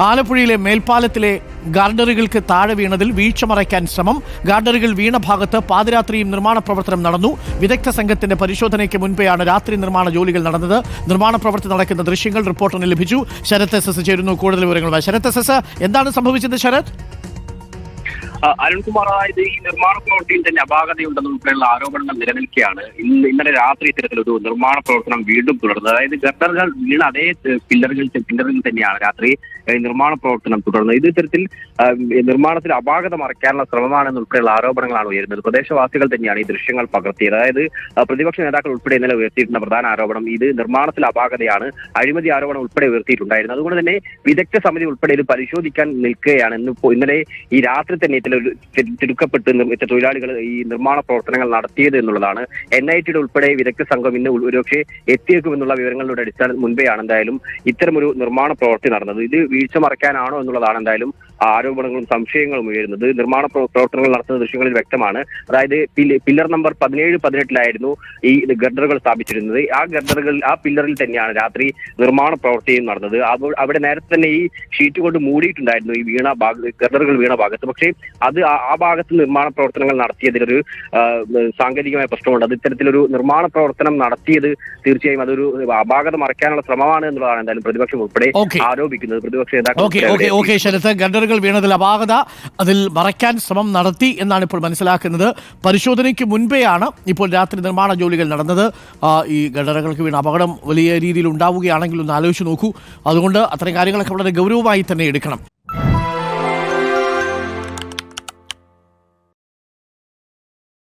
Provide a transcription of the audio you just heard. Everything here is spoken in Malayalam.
ആലപ്പുഴയിലെ മേൽപ്പാലത്തിലെ ഗാർഡറുകൾക്ക് താഴെ വീണതിൽ വീഴ്ച മറയ്ക്കാൻ ശ്രമം. ഗാർഡറുകൾ വീണ ഭാഗത്ത് പാതിരാത്രിയും നിർമ്മാണ പ്രവർത്തനം നടന്നു. വിദഗ്ധ സംഘത്തിന്റെ പരിശോധനയ്ക്ക് മുൻപെയാണ് രാത്രി നിർമ്മാണ ജോലികൾ നടന്നത്. നിർമ്മാണ പ്രവൃത്തി നടക്കുന്ന ദൃശ്യങ്ങൾ റിപ്പോർട്ടിന് ലഭിച്ചു. ശരത് എസ് എസ് ചേരുന്നു. കൂടുതൽ വിവരങ്ങളുമായി. ശരത് എസ് എസ് എന്താണ് സംഭവിച്ചത് ശരത്? അരുൺകുമാർ അതായത് ഈ നിർമ്മാണ പ്രവൃത്തിയിൽ തന്നെ അപാകതയുണ്ടെന്നുൾപ്പെടെയുള്ള ആരോപണങ്ങൾ നിലനിൽക്കുകയാണ്. ഇന്ന് ഇന്നലെ രാത്രി ഇത്തരത്തിലൊരു നിർമ്മാണ പ്രവർത്തനം വീണ്ടും തുടർന്നത്. അതായത് ഗർഡറുകൾ വീണ അതേ പില്ലറുകൾ പില്ലറുകൾ തന്നെയാണ് രാത്രി നിർമ്മാണ പ്രവർത്തനം തുടർന്നു. ഇത് ഇത്തരത്തിൽ നിർമ്മാണത്തിൽ അപാകത മറയ്ക്കാനുള്ള ശ്രമമാണെന്നുൾപ്പെടെയുള്ള ആരോപണങ്ങളാണ് ഉയരുന്നത്. പ്രദേശവാസികൾ തന്നെയാണ് ഈ ദൃശ്യങ്ങൾ പകർത്തിയത്. അതായത് പ്രതിപക്ഷ നേതാക്കൾ ഉൾപ്പെടെ ഇന്നലെ ഉയർത്തിയിട്ടുള്ള പ്രധാന ആരോപണം ഇത് നിർമ്മാണത്തിൽ അപാകതയാണ് അഴിമതി ആരോപണം ഉൾപ്പെടെ ഉയർത്തിയിട്ടുണ്ടായിരുന്നു. അതുകൊണ്ട് തന്നെ വിദഗ്ധ സമിതി ഉൾപ്പെടെ ഇത് പരിശോധിക്കാൻ നിൽക്കുകയാണ്. ഇന്ന് ഇന്നലെ ഈ രാത്രി തന്നെ ഇതിൽ തിടുക്കപ്പെട്ട് തൊഴിലാളികൾ ഈ നിർമ്മാണ പ്രവർത്തനങ്ങൾ നടത്തിയത് എന്നുള്ളതാണ്. എൻ ഐ ടിയുടെ ഉൾപ്പെടെ വിദഗ്ധ സംഘം ഇന്ന് ഒരുപക്ഷെ എത്തിയേക്കുമെന്നുള്ള വിവരങ്ങളുടെ അടിസ്ഥാനത്തിൽ മുൻപെയാണ് എന്തായാലും ഇത്തരമൊരു നിർമ്മാണ പ്രവൃത്തി നടന്നത്. ഇത് വീഴ്ച മറയ്ക്കാനാണോ എന്നുള്ളതാണ് എന്തായാലും ആരോപണങ്ങളും സംശയങ്ങളും ഉയരുന്നത്. നിർമ്മാണ പ്രവർത്തനങ്ങൾ നടത്തുന്ന ദൃശ്യങ്ങളിൽ വ്യക്തമാണ്. അതായത് പില്ലർ നമ്പർ പതിനേഴ് പതിനെട്ടിലായിരുന്നു ഈ ഗർഡറുകൾ സ്ഥാപിച്ചിരുന്നത്. ആ ഗർഡറുകൾ ആ പില്ലറിൽ തന്നെയാണ് രാത്രി നിർമ്മാണ പ്രവർത്തിയും നടന്നത്. അവിടെ നേരത്തെ തന്നെ ഈ ഷീറ്റ് കൊണ്ട് മൂടിയിട്ടുണ്ടായിരുന്നു ഈ വീണ ഭാഗ ഗർഡറുകൾ വീണ ഭാഗത്ത്. പക്ഷേ അത് ആ ഭാഗത്ത് നിർമ്മാണ പ്രവർത്തനങ്ങൾ നടത്തിയതിലൊരു സാങ്കേതികമായ പ്രശ്നമുണ്ട്. അത് ഇത്തരത്തിലൊരു നിർമ്മാണ പ്രവർത്തനം നടത്തിയത് തീർച്ചയായും അതൊരു അപാകത മറയ്ക്കാനുള്ള ശ്രമമാണ് എന്നുള്ളതാണ് എന്തായാലും പ്രതിപക്ഷം ഉൾപ്പെടെ. ആരോപിക്കുന്നത്. പ്രതിപക്ഷ നേതാക്കൾ ഗഡറുകൾ വീണതിൽ അപാകത അതിൽ മറയ്ക്കാൻ ശ്രമം നടത്തി എന്നാണ് ഇപ്പോൾ മനസ്സിലാക്കുന്നത്. പരിശോധനയ്ക്ക് മുൻപെയാണ് ഇപ്പോൾ രാത്രി നിർമ്മാണ ജോലികൾ നടന്നത്. ഈ ഘടനകൾക്ക് വീണ അപകടം വലിയ രീതിയിൽ ഉണ്ടാവുകയാണെങ്കിൽ ഒന്ന് ആലോചിച്ച് നോക്കൂ. അതുകൊണ്ട് അത്തരം കാര്യങ്ങളൊക്കെ വളരെ ഗൗരവമായി തന്നെ എടുക്കണം.